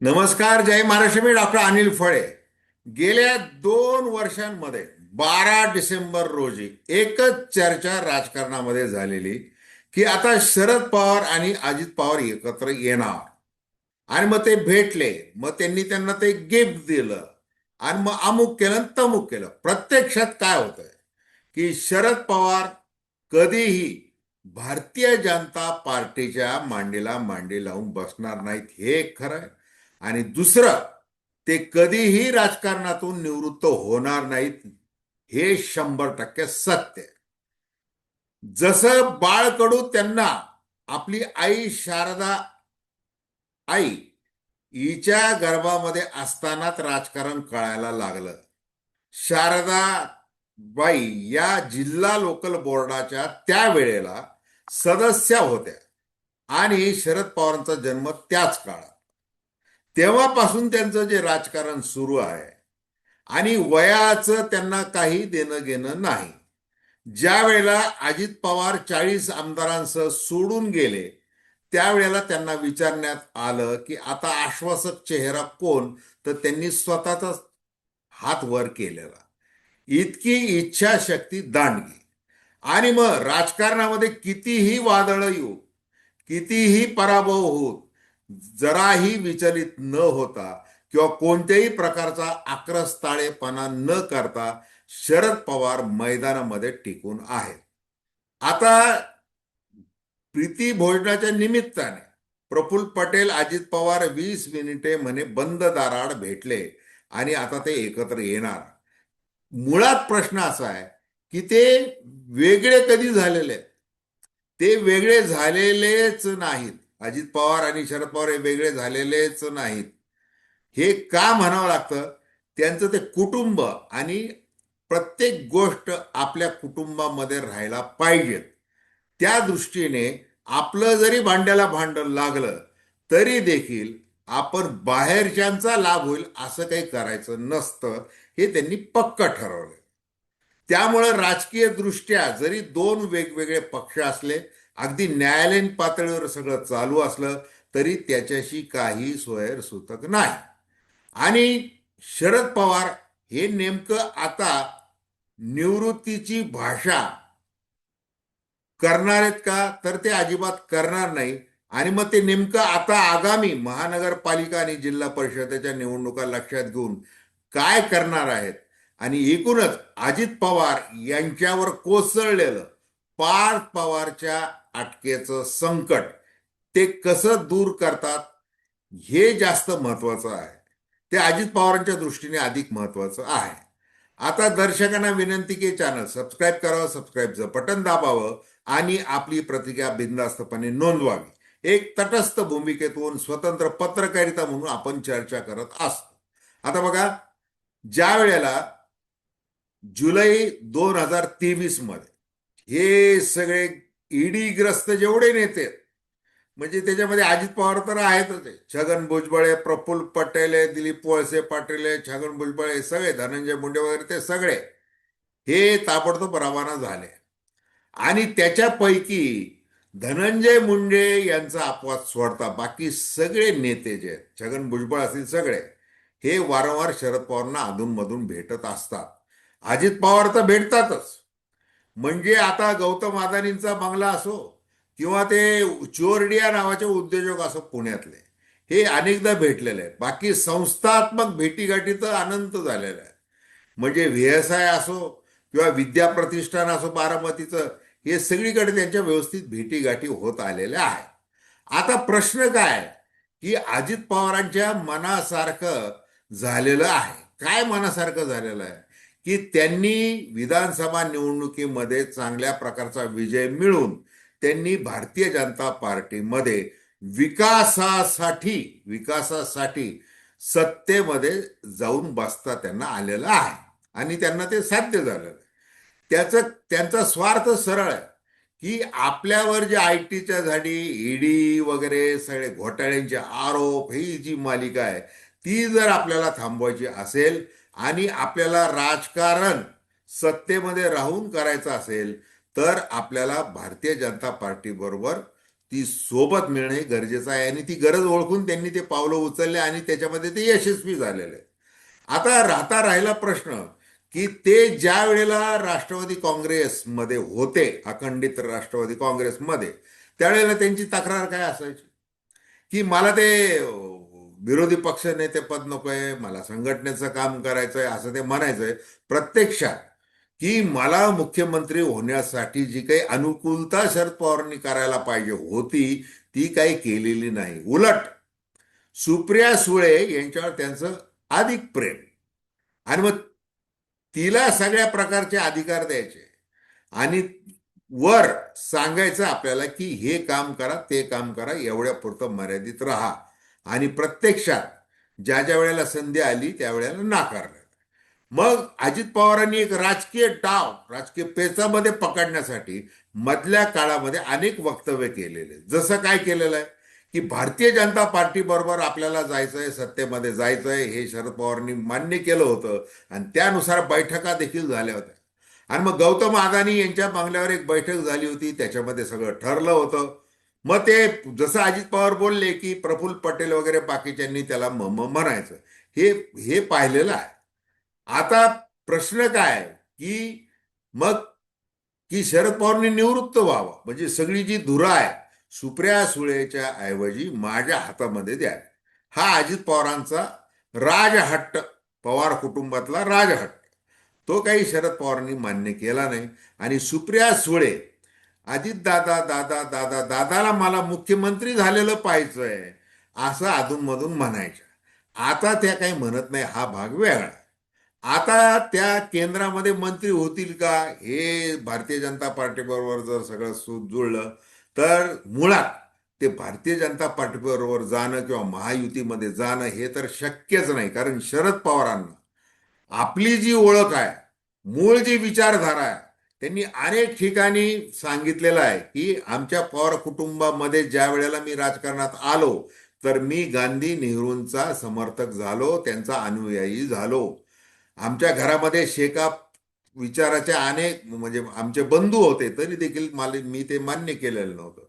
नमस्कार जय महाराष्ट्र. मी डॉक्टर अनिल फळे. गेल्या दोन वर्षांमध्ये बारा डिसेंबर रोजी एकच चर्चा राजकारणामध्ये झालेली की आता शरद पवार आणि अजित पवार एकत्र येणार. आणि मग ते भेटले. मग त्यांनी त्यांना ते गिफ्ट दिलं. आणि मग अमुक केलं आणि तमुक केलं. प्रत्यक्षात काय होतंय? की शरद पवार कधीही भारतीय जनता पार्टीच्या मांडीला मांडी लावून बसणार नाहीत. हे खरं आहे? आणि दुसरं ते कधीही राजकारणातून निवृत्त होणार नाहीत हे शंभर टक्के सत्य जसं बाळकडू त्यांना आपली आई शारदा आई हिच्या गर्भामध्ये असतानाच राजकारण कळायला लागलं. शारदा बाई या जिल्हा लोकल बोर्डाच्या त्यावेळेला सदस्य होत्या आणि शरद पवारांचा जन्म त्याच काळात. तेव्हापासून त्यांचं जे राजकारण सुरू आहे आणि वयाचं त्यांना काही देणं घेणं नाही. ज्या वेळेला अजित पवार चाळीस आमदारांसह सोडून गेले त्यावेळेला त्यांना विचारण्यात आलं की आता आश्वासक चेहरा कोण? तर त्यांनी स्वतःचा हात वर केलेला. इतकी इच्छाशक्ती दांडगी. आणि मग राजकारणामध्ये कितीही वादळं येऊ कितीही पराभव होत जराही विचलित न होता किंवा कोणत्याही प्रकारचा आक्रस्ताळेपणा न करता शरद पवार मैदानामध्ये टिकून आहेत. आता प्रीती भोजनाच्या निमित्ताने प्रफुल्ल पटेल अजित पवार वीस मिनिटे म्हणे बंद दाराड भेटले आणि आता ते एकत्र येणार. मुळात प्रश्न असा आहे की ते वेगळे कधी झालेले आहेत? ते वेगळे झालेलेच नाहीत. अजित पवार आणि शरद पवार हे वेगळे झालेलेच नाहीत. हे का म्हणावं लागतं? त्यांचं ते कुटुंब आणि प्रत्येक गोष्ट आपल्या कुटुंबामध्ये राहायला पाहिजेत. त्या दृष्टीने आपलं जरी भांड्याला भांडण लागलं तरी देखील आपण बाहेरच्यांचा लाभ होईल असं काही करायचं नसतं हे त्यांनी पक्क ठरवलं त्यामुळं राजकीय दृष्ट्या जरी दोन वेगवेगळे पक्ष असले अगदी न्यायालयीन पातळीवर सगळं चालू असलं तरी त्याच्याशी काही सोयर सुतक नाही. आणि शरद पवार हे नेमकं आता निवृत्तीची भाषा करणार आहेत का? तर ते अजिबात करणार नाही. आणि मग ते नेमकं आता आगामी महानगरपालिका आणि जिल्हा परिषदेच्या निवडणुका लक्षात घेऊन काय करणार आहेत? आणि एकूणच अजित पवार यांच्यावर कोसळलेलं पार्थ पवारच्या अटकेचं संकट ते कसं दूर करतात हे जास्त महत्वाचं आहे. ते अजित पवारांच्या दृष्टीने अधिक महत्वाचं आहे. आता दर्शकांना विनंती की चॅनल सबस्क्राईब करावं सबस्क्राईबचं बटन दाबावं आणि आपली प्रतिक्रिया बिनधास्तपणे नोंदवावी. एक तटस्थ भूमिकेतून स्वतंत्र पत्रकारिता म्हणून आपण चर्चा करत असतो. आता बघा ज्या वेळेला जुलै दोन हजार तेवीसमध्ये हे सगळे ईडी ग्रस्त जेवढे नेते आहेत, म्हणजे त्याच्यामध्ये अजित पवार तर आहेतच आहे. छगन भुजबळ आहे, प्रफुल्ल पटेल आहे, दिलीप वळसे पाटील आहे, छगन भुजबळ आहे, सगळे धनंजय मुंडे वगैरे ते सगळे हे ताबडतोब रवाना झाले. आणि त्याच्यापैकी धनंजय मुंडे यांचा अपवाद सोडता बाकी सगळे नेते जे आहेत छगन भुजबळ असतील सगळे हे वारंवार शरद पवारांना अधूनमधून भेटत असतात. अजित पवार तर भेटतातच. म्हणजे आता गौतम अदानींचा बंगला असो किंवा ते चोरडिया नावाचे उद्योजक असो पुण्यातले हे अनेकदा भेटलेले आहेत. बाकी संस्थात्मक भेटीगाठी तर अनंत झालेल्या आहेत. म्हणजे व्हीएसआय असो किंवा विद्या प्रतिष्ठान असो बारामतीचं हे सगळीकडे त्यांच्या व्यवस्थित भेटीगाठी होत आलेल्या आहेत. आता प्रश्न काय की अजित पवारांच्या मनासारखं झालेलं आहे. काय मनासारखं झालेलं आहे? की त्यांनी विधानसभा निवडणुकीमध्ये चांगल्या प्रकारचा विजय मिळून त्यांनी भारतीय जनता पार्टीमध्ये विकासासाठी विकासासाठी सत्तेमध्ये जाऊन बसता त्यांना आलेलं आहे. आणि त्यांना ते साध्य झालं त्याचं त्यांचा स्वार्थ सरळ आहे की आपल्यावर जे आय टीच्या झाडी ईडी वगैरे सगळे घोटाळ्यांचे आरोप ही जी मालिका आहे ती जर आपल्याला थांबवायची असेल आणि आपल्याला राजकारण सत्तेमध्ये राहून करायचं असेल तर आपल्याला भारतीय जनता पार्टी बरोबर ती सोबत मिळणे गरजेचं आहे आणि ती गरज ओळखून त्यांनी ते पावलं उचलले आणि त्याच्यामध्ये ते यशस्वी झालेले आता राहता राहिला प्रश्न की ते ज्या वेळेला राष्ट्रवादी काँग्रेसमध्ये होते अखंडित राष्ट्रवादी काँग्रेसमध्ये त्यावेळेला त्यांची तक्रार काय असायची? की मला ते विरोधी पक्ष नेते पद नकोय मला संघटनेचं काम करायचंय असं ते म्हणायचंय. प्रत्यक्षात की मला मुख्यमंत्री होण्यासाठी जी काही अनुकूलता शरद पवारांनी करायला पाहिजे होती ती काही केलेली नाही. उलट सुप्रिया सुळे यांच्यावर त्यांचं अधिक प्रेम. आणि मग तिला सगळ्या प्रकारचे अधिकार द्यायचे. आणि वर सांगायचं आपल्याला की हे काम करा ते काम करा एवढ्या पुरतं मर्यादित राहा. आणि प्रत्यक्षात ज्या ज्या वेळेला संधी आली त्यावेळेला नाकारलं. मग अजित पवारांनी एक राजकीय डाव राजकीय पेचामध्ये पकडण्यासाठी मधल्या काळामध्ये अनेक वक्तव्य केलेले. जसं काय केलेलं आहे? की भारतीय जनता पार्टी बरोबर आपल्याला जायचंय सत्तेमध्ये जायचंय हे शरद पवारांनी मान्य केलं होतं. आणि त्यानुसार बैठका देखील झाल्या होत्या. आणि मग गौतम अदानी यांच्या बंगल्यावर एक बैठक झाली होती त्याच्यामध्ये सगळं ठरलं होतं. मग ते जसं अजित पवार बोलले की प्रफुल्ल पटेल वगैरे बाकीच्यांनी त्याला म म्हणायचं. हे हे पाहिलेलं आहे. आता प्रश्न काय की मग की शरद पवारनी निवृत्त व्हावं. म्हणजे सगळी जी धुरा आहे सुप्रिया सुळेच्या ऐवजी माझ्या हातामध्ये द्या हा अजित पवारांचा राजहट्ट पवार कुटुंबातला राजहट्ट. तो काही शरद पवारांनी मान्य केला नाही. आणि सुप्रिया सुळे अजित दादा दादा दादा दादाला मला मुख्यमंत्री झालेलं पाहिजंय असं अधूनमधून म्हणायच्या आता त्या काही म्हणत नाही हा भाग वेगळा आता त्या केंद्रामध्ये मंत्री होतील का हे भारतीय जनता पार्टीबरोबर जर सगळं सूत जुळलं तर मुळात ते भारतीय जनता पार्टीबरोबर जाणं किंवा महायुतीमध्ये जाणं हे तर शक्यच नाही. कारण शरद पवारांना आपली जी ओळख आहे मूळ जी विचारधारा आहे त्यांनी अनेक ठिकाणी सांगितलेलं आहे की आमच्या पवार कुटुंबामध्ये ज्या वेळेला मी राजकारणात आलो तर मी गांधी नेहरूंचा समर्थक झालो त्यांचा अनुयायी झालो. आमच्या घरामध्ये शेका विचाराचे अनेक म्हणजे आमचे बंधू होते तरी देखील मला मी ते मान्य केलेलं नव्हतं.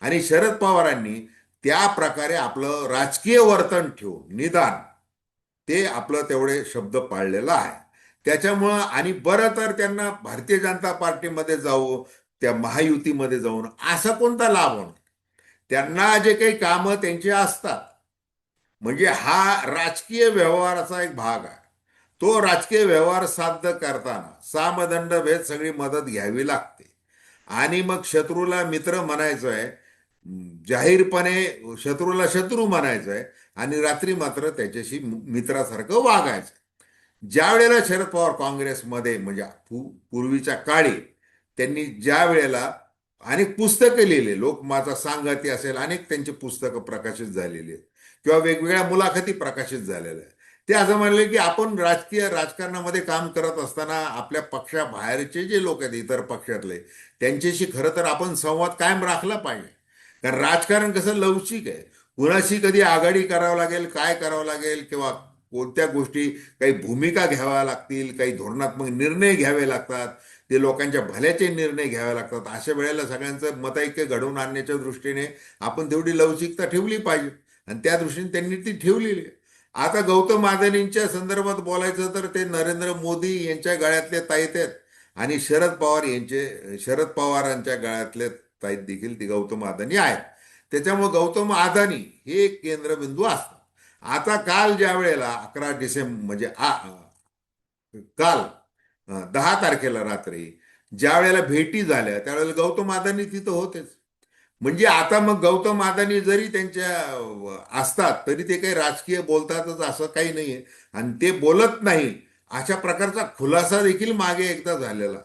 आणि शरद पवारांनी त्या प्रकारे आपलं राजकीय वर्तन ठेवून निदान ते आपलं तेवढे शब्द पाळलेलं आहे. त्याच्यामुळं आणि बरं तर त्यांना भारतीय जनता पार्टीमध्ये जाऊ त्या महायुतीमध्ये जाऊन असा कोणता लाभ होणार? त्यांना जे काही कामं त्यांची असतात म्हणजे हा राजकीय व्यवहाराचा एक भाग आहे. तो राजकीय व्यवहार साध्य करताना सामदंड भेद सगळी मदत घ्यावी लागते. आणि मग शत्रूला मित्र म्हणायचं आहे जाहीरपणे शत्रूला शत्रू म्हणायचं आहे आणि रात्री मात्र त्याच्याशी मित्रासारखं वागायचं ज्या वेळेला शरद पवार काँग्रेसमध्ये म्हणजे पूर्वीच्या काळी त्यांनी ज्या वेळेला अनेक पुस्तकं लिहिले लोक माझा सांगती असेल अनेक त्यांची पुस्तकं प्रकाशित झालेली आहेत. किंवा वेगवेगळ्या मुलाखती प्रकाशित झालेल्या आहेत. ते असं म्हणले की आपण राजकीय राजकारणामध्ये काम करत असताना आपल्या पक्षाबाहेरचे जे लोक आहेत इतर पक्षातले त्यांच्याशी खरं तर आपण संवाद कायम राखला पाहिजे. कारण राजकारण कसं लवचिक आहे. कुणाशी कधी आघाडी करावं लागेल काय करावं लागेल किंवा कोणत्या गोष्टी काही भूमिका घ्याव्या लागतील काही धोरणात्मक निर्णय घ्यावे लागतात ते लोकांच्या भल्याचे निर्णय घ्यावे लागतात. अशा वेळेला सगळ्यांचं मतैक्य घडवून आणण्याच्या दृष्टीने आपण तेवढी लवचिकता ठेवली पाहिजे. आणि त्या दृष्टीने त्यांनी ती ठेवलेली आहे. आता गौतम आदानींच्या संदर्भात बोलायचं तर ते नरेंद्र मोदी यांच्या गळ्यातले ताईत आहेत. आणि शरद पवार यांचे शरद पवारांच्या गळ्यातले ताईत देखील ती गौतम अदानी आहेत. त्याच्यामुळे गौतम अदानी हे एक केंद्रबिंदू असतात आता काल ज्या वेळेला अकरा डिसेंबर म्हणजे आ काल दहा तारखेला रात्री ज्या वेळेला भेटी झाल्या त्यावेळेला गौतम अदानी तिथं होतेच. म्हणजे आता मग गौतम अदानी जरी त्यांच्या असतात तरी ते काही राजकीय बोलतातच असं काही नाहीये. आणि ते बोलत नाही अशा प्रकारचा खुलासा देखील मागे एकदा झालेला.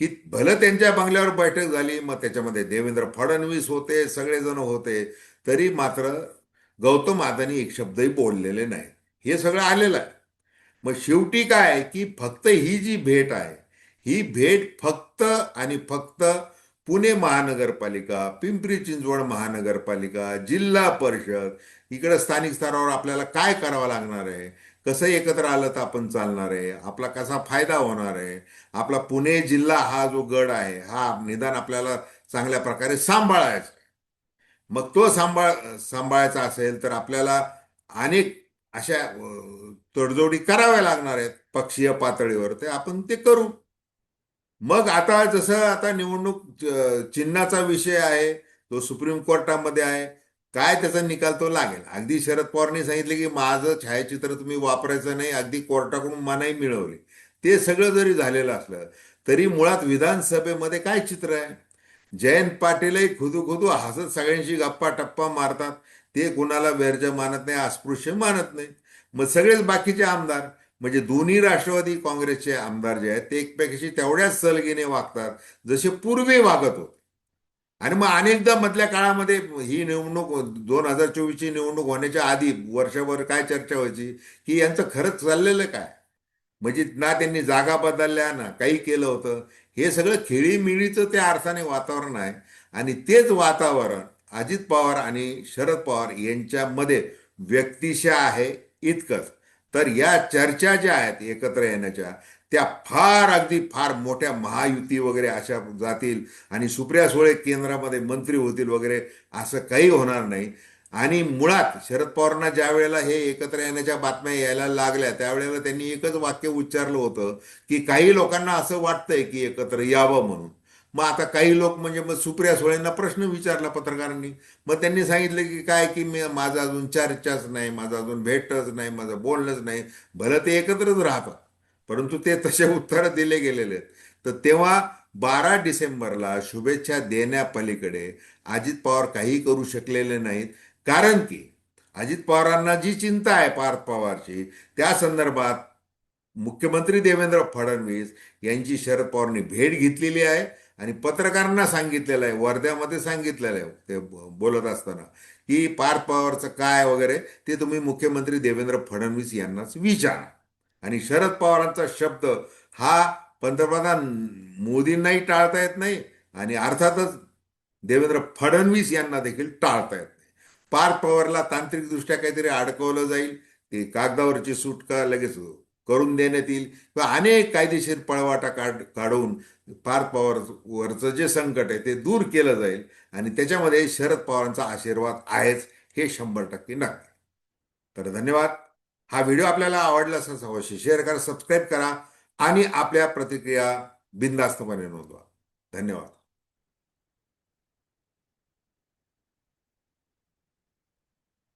की भलं त्यांच्या बंगल्यावर बैठक झाली मग त्याच्यामध्ये देवेंद्र फडणवीस होते सगळेजण होते तरी मात्र गौतम आदानी एक शब्दही बोललेले नाही. हे सगळं आलेलं आहे. मग शेवटी काय आहे की फक्त ही जी भेट आहे ही भेट फक्त आणि फक्त पुणे महानगरपालिका पिंपरी चिंचवड महानगरपालिका जिल्हा परिषद इकडे स्थानिक स्तरावर आपल्याला काय करावं लागणार आहे? कसं एकत्र आलं तर आपण चालणार आहे? आपला कसा फायदा होणार आहे? आपला पुणे जिल्हा हा जो गड आहे हा निदान आपल्याला चांगल्या प्रकारे सांभाळायचा. मग तो सांभाळ सांभाळायचा असेल तर आपल्याला अनेक अशा तडजोडी कराव्या लागणार आहेत पक्षीय पातळीवर. ते आपण ते करू. मग आता जसं आता निवडणूक चिन्हाचा विषय आहे तो सुप्रीम कोर्टामध्ये आहे. काय त्याचा निकाल तो लागेल? अगदी शरद पवारनी सांगितले की माझं छायाचित्र तुम्ही वापरायचं नाही अगदी कोर्टाकडून मनाई मिळवली. ते सगळं जरी झालेलं असलं तरी मुळात विधानसभेमध्ये काय चित्र आहे? जयंत पाटीलही खुदू खुदू हसत सगळ्यांशी गप्पा टप्पा मारतात. ते कुणाला व्यर्ज मानत नाही अस्पृश्य मानत नाही मग सगळेच बाकीचे आमदार म्हणजे दोन्ही राष्ट्रवादी काँग्रेसचे आमदार जे आहेत ते एकमेकाशी तेवढ्याच सलगीने वागतात जसे पूर्वी वागत होते. आणि मग अनेकदा मधल्या काळामध्ये ही निवडणूक दोन हजार चोवीसची निवडणूक होण्याच्या आधी वर्षभर काय चर्चा व्हायची की यांचं खरंच चाललेलं काय? म्हणजे ना त्यांनी जागा बदलल्या ना काही केलं होतं. हे सगळं खेळीमिळीचं त्या अर्थाने वातावरण आहे. आणि तेच वातावरण अजित पवार आणि शरद पवार यांच्यामध्ये व्यक्तिशः आहे इतकंच. तर या चर्चा ज्या आहेत एकत्र येण्याच्या त्या फार अगदी फार मोठ्या महायुती वगैरे अशा जातील आणि सुप्रिया सुळे केंद्रामध्ये मंत्री होतील वगैरे असं काही होणार नाही. आणि मुळात शरद पवारांना ज्या वेळेला हे एकत्र येण्याच्या बातम्या यायला लागल्या त्यावेळेला त्यांनी एकच वाक्य उच्चारलं होतं की काही लोकांना असं वाटतंय की एकत्र यावं म्हणून. मग आता काही लोक म्हणजे मग सुप्रिया सुळेंना प्रश्न विचारला पत्रकारांनी. मग त्यांनी सांगितलं की काय की मी माझा अजून चर्चाच नाही माझा अजून भेटच नाही माझं बोलणंच नाही भलं ते एकत्रच राहतात परंतु ते तसे उत्तरं दिले गेलेले. आहेत तर तेव्हा बारा डिसेंबरला शुभेच्छा देण्यापलीकडे अजित पवार काही करू शकलेले नाहीत. कारण की अजित पवारांना जी चिंता आहे पार्थ पवारची त्या संदर्भात मुख्यमंत्री देवेंद्र फडणवीस यांची शरद पवारनी भेट घेतलेली आहे आणि पत्रकारांना सांगितलेलं आहे वर्ध्यामध्ये सांगितलेलं आहे ते बोलत असताना की पार्थ पवारचं काय वगैरे ते तुम्ही मुख्यमंत्री देवेंद्र फडणवीस यांनाच विचारा. आणि शरद पवारांचा शब्द हा पंतप्रधान मोदींनाही टाळता येत नाही आणि अर्थातच देवेंद्र फडणवीस यांना देखील टाळता येत पार पार्थ पवारला तांत्रिकदृष्ट्या काहीतरी अडकवलं जाईल. ते कागदावरची सुटका लगेच करून देण्यात येईल किंवा अनेक कायदेशीर पळवाटा काढ काढून पार पवार वरचं जे संकट आहे ते दूर केलं जाईल आणि त्याच्यामध्ये शरद पवारांचा आशीर्वाद आहेच हे शंभर टक्के नक्की. तर धन्यवाद. हा व्हिडिओ आपल्याला आवडला असं अवश्य शेअर करा सबस्क्राईब करा आणि आपल्या प्रतिक्रिया बिनधास्तपणे नोंदवा. धन्यवाद.